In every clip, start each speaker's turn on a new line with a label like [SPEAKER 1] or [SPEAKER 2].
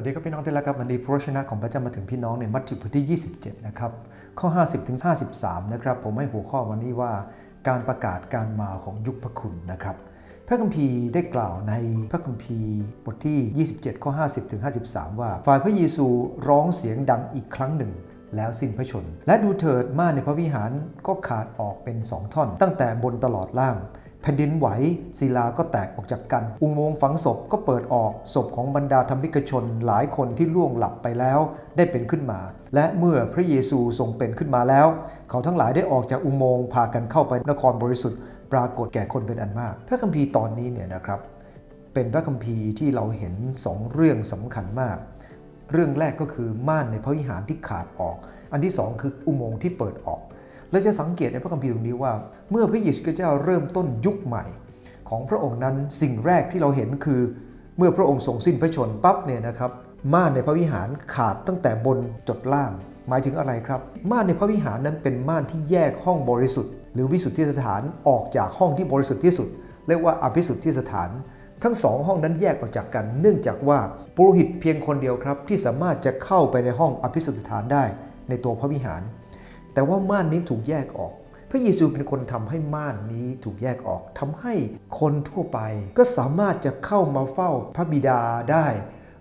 [SPEAKER 1] สวัสดีครับพี่น้องที่รักครับวันนี้พระชนะของพระเจ้ามาถึงพี่น้องในมัทธิวบทที่ 27 นะครับข้อ 50ถึง53 นะครับ ผมให้หัวข้อวันนี้ว่าการประกาศการมาของยุคพระคุณนะครับ พระคัมภีร์ได้กล่าวในพระคัมภีร์บทที่ 27 ข้อ 50ถึง53 ว่า ฝ่ายพระเยซูร้องเสียงดังอีกครั้งหนึ่ง แล้วสิ้นพระชน และดูเถิดม่านในพระวิหารก็ขาดออกเป็นสองท่อน ตั้งแต่บนตลอดล่าง แผ่นดินไหวศิลาก็แตกออกจากกัน อุโมงค์ฝังศพก็เปิดออกศพของบรรดาธรรมิกชนหลายคนที่ล่วงหลับไปแล้วได้เป็นขึ้นมา และเมื่อพระเยซูทรงเป็นขึ้นมาแล้ว เขาทั้งหลายได้ออกจากอุโมงค์พากันเข้าไปนครบริสุทธิ์ ปรากฏแก่คนเป็นอันมาก พระคัมภีร์ตอนนี้เนี่ยนะครับเป็นพระคัมภีร์ที่เราเห็นสองเรื่องสำคัญมาก เรื่องแรกก็คือม่านในพระวิหารที่ขาดออก อันที่สองคืออุโมงค์ที่เปิดออก เราจะสังเกตในพระคัมภีร์ตรงนี้ว่า เมื่อพระเยซูคริสต์เจ้าเริ่มต้นยุคใหม่ ของพระองค์นั้นสิ่งแรกที่เราเห็นคือ เมื่อพระองค์ทรงสิ้นพระชนม์ปั๊บเนี่ยนะครับม่านในพระวิหารขาดตั้งแต่บนจดล่าง หมายถึงอะไรครับ ม่านในพระวิหารนั้นเป็นม่านที่แยกห้องบริสุทธิ์ หรือวิสุทธิสถานออกจากห้องที่บริสุทธิ์ที่สุด เรียกว่าอภิสุทธิสถาน ทั้งสองห้องนั้นแยกออกจากกัน เนื่องจากว่าปุโรหิตเพียงคนเดียวครับ ที่สามารถจะเข้าไปในห้องอภิสุทธิสถานได้ ในตัวพระวิหาร แต่ว่าม่านนี้ถูกแยกออก พระเยซูเป็นคนทำให้ม่านนี้ถูกแยกออกทำให้คนทั่วไป ก็สามารถจะเข้ามาเฝ้าพระบิดาได้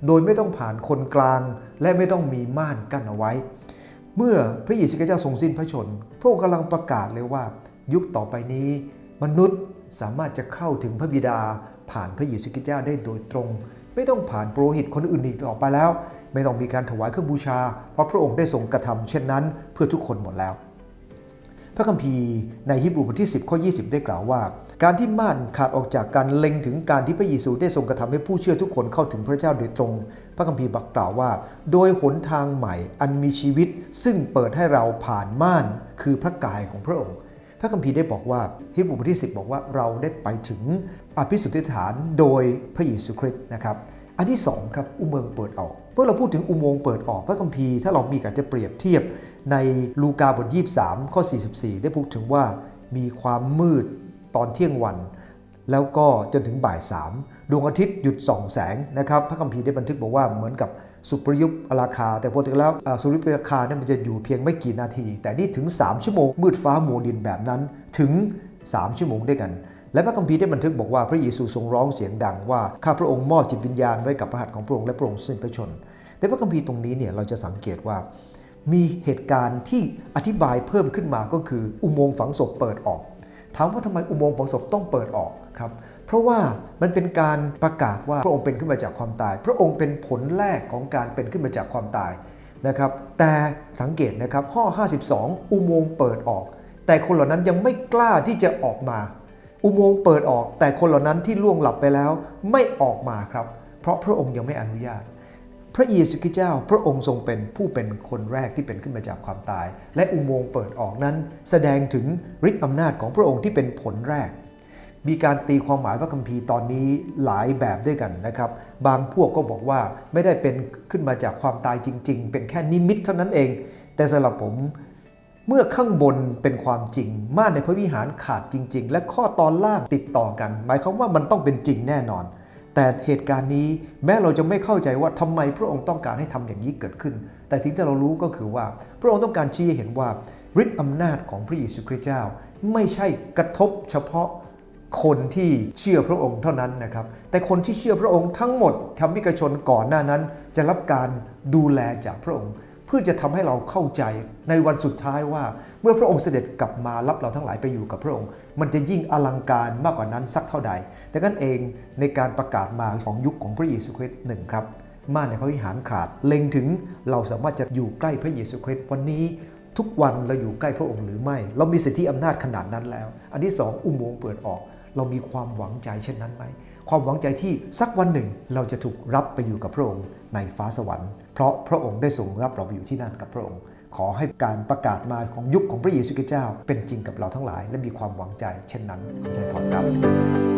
[SPEAKER 1] โดยไม่ต้องผ่านคนกลาง และไม่ต้องมีม่านกั้นเอาไว้ เมื่อพระเยซูคริสต์เจ้าทรงสิ้นพระชน พระองค์กำลังประกาศเลยว่า ยุคต่อไปนี้ มนุษย์สามารถจะเข้าถึงพระบิดาผ่านพระเยซูคริสต์เจ้าได้โดยตรง ไม่ต้องผ่านโปรหิตคนอื่นอีกต่อไปแล้ว ไม่ต้องมีการถวายเครื่องบูชา เพราะพระองค์ได้ทรงกระทำเช่นนั้นเพื่อทุกคนหมดแล้ว พระคัมภีร์ในฮิบรูบทที่ 10 ข้อ 20 ได้กล่าวว่า การที่ม่านขาดออกจากการเล็งถึงการที่พระเยซูได้ทรงกระทำให้ผู้เชื่อทุกคนเข้าถึงพระเจ้าโดยตรง พระคัมภีร์บักกล่าวว่า โดยหนทางใหม่อันมีชีวิต ซึ่งเปิดให้เราผ่านม่านคือพระกายของพระองค์พระคัมภีร์ได้บอกว่าฮิบรูบทที่ 10 บอกว่าเราได้ไปถึงอภิสุทธิฐานโดยพระเยซูคริสต์นะครับ อันที่2ครับอุโมงค์เปิดออก เมื่อเราพูดถึงอุโมงค์เปิดออกพระคัมภีร์ถ้าเรามีการจะเปรียบเทียบในลูกาบท 23 ข้อ 44 ได้พูดถึงว่ามีความมืดตอนเที่ยงวัน แล้วก็จนถึงบ่ายสามดวงอาทิตย์หยุดส่องแสงนะครับพระคัมภีร์ได้บันทึกบอกว่าเหมือนกับสุปริยุปราคา แต่ปกติแล้วสุริยุปราคาเนี่ยมันจะอยู่เพียงไม่กี่นาที แต่นี่ถึง 3 ชั่วโมงมืดฟ้ามัวดินแบบนั้นถึง 3 ชั่วโมงด้วยกัน และพระคัมภีร์ได้บันทึกบอกว่าพระเยซูทรงร้องเสียงดังว่าข้าพระองค์มอบจิตวิญญาณไว้กับพระหัตถ์ของพระองค์และพระองค์สิ้นพระชนม์ในพระคัมภีร์ตรงนี้เนี่ยเราจะสังเกตว่า มีเหตุการณ์ที่อธิบายเพิ่มขึ้นมาก็คืออุโมงค์ฝังศพเปิดออกถามว่าทำไมอุโมงค์ฝังศพต้องเปิดออกครับเพราะว่ามันเป็นการประกาศว่าพระองค์เป็นขึ้นมาจากความตาย พระองค์เป็นผลแรกของการเป็นขึ้นมาจากความตายนะครับแต่สังเกตนะครับข้อ 52 อุโมงค์เปิดออก แต่คนเหล่านั้นยังไม่กล้าที่จะออกมา อุโมงค์เปิดออกแต่คนเหล่านั้นที่ล่วงหลับไปแล้วไม่ออกมาครับ เพราะพระองค์ยังไม่อนุญาต พระเยซูคริสต์เจ้า พระองค์ทรงเป็นผู้เป็นคนแรกที่เป็นขึ้นมาจากความตาย และอุโมงค์เปิดออกนั้น แสดงถึงฤทธิ์อำนาจของพระองค์ที่เป็นผลแรก มีการตีความหมายพระคัมภีร์ตอนนี้หลายแบบด้วยกันนะครับ บางพวกก็บอกว่าไม่ได้เป็นขึ้นมาจากความตายจริง ๆ เป็นแค่นิมิตเท่านั้นเอง แต่สำหรับผม เมื่อข้างบนเป็นความจริง ม่านในพระวิหารขาดจริง ๆ และข้อตอนล่างติดต่อกัน หมายความว่ามันต้องเป็นจริงแน่นอน แต่เหตุการณ์นี้แม้เราจะไม่เข้าใจว่าทำไมพระองค์ต้องการให้ทำอย่างนี้เกิดขึ้น แต่สิ่งที่เรารู้ก็คือว่า พระองค์ต้องการชี้ให้เห็นว่าฤทธิ์อำนาจของพระเยซูคริสต์เจ้า ไม่ใช่กระทบเฉพาะคนที่เชื่อพระองค์เท่านั้นนะครับ แต่คนที่เชื่อพระองค์ทั้งหมดธรรมิกชนก่อนหน้านั้น จะรับการดูแลจากพระองค์ พื่อจะทำให้เราเข้าใจในวันสุดท้ายว่า เมื่อพระองค์เสด็จกลับมารับเราทั้งหลายไปอยู่กับพระองค์ มันจะยิ่งอลังการมากกว่านั้นสักเท่าใด แต่กันเองในการประกาศมาของยุคของพระเยซูคริสต์หนึ่งครับม่านในพระวิหารขาดเล็งถึงเราสามารถจะอยู่ใกล้พระเยซูคริสต์วันนี้ทุกวันเราอยู่ใกล้พระองค์หรือไม่ เรามีสิทธิอำนาจขนาดนั้นแล้ว อันที่สองอุโมงค์เปิดออก เรามีความหวังใจเช่นนั้นไหม ความหวังใจที่สักวันหนึ่งเราจะถูกรับไปอยู่กับพระองค์ในฟ้าสวรรค์ เพราะพระองค์ได้ทรงรับเราไปอยู่ที่นั่นกับพระองค์ ขอให้การประกาศมาของยุคของพระเยซูคริสต์เจ้า เป็นจริงกับเราทั้งหลาย และมีความหวังใจ เช่นนั้นขอใจพรครับ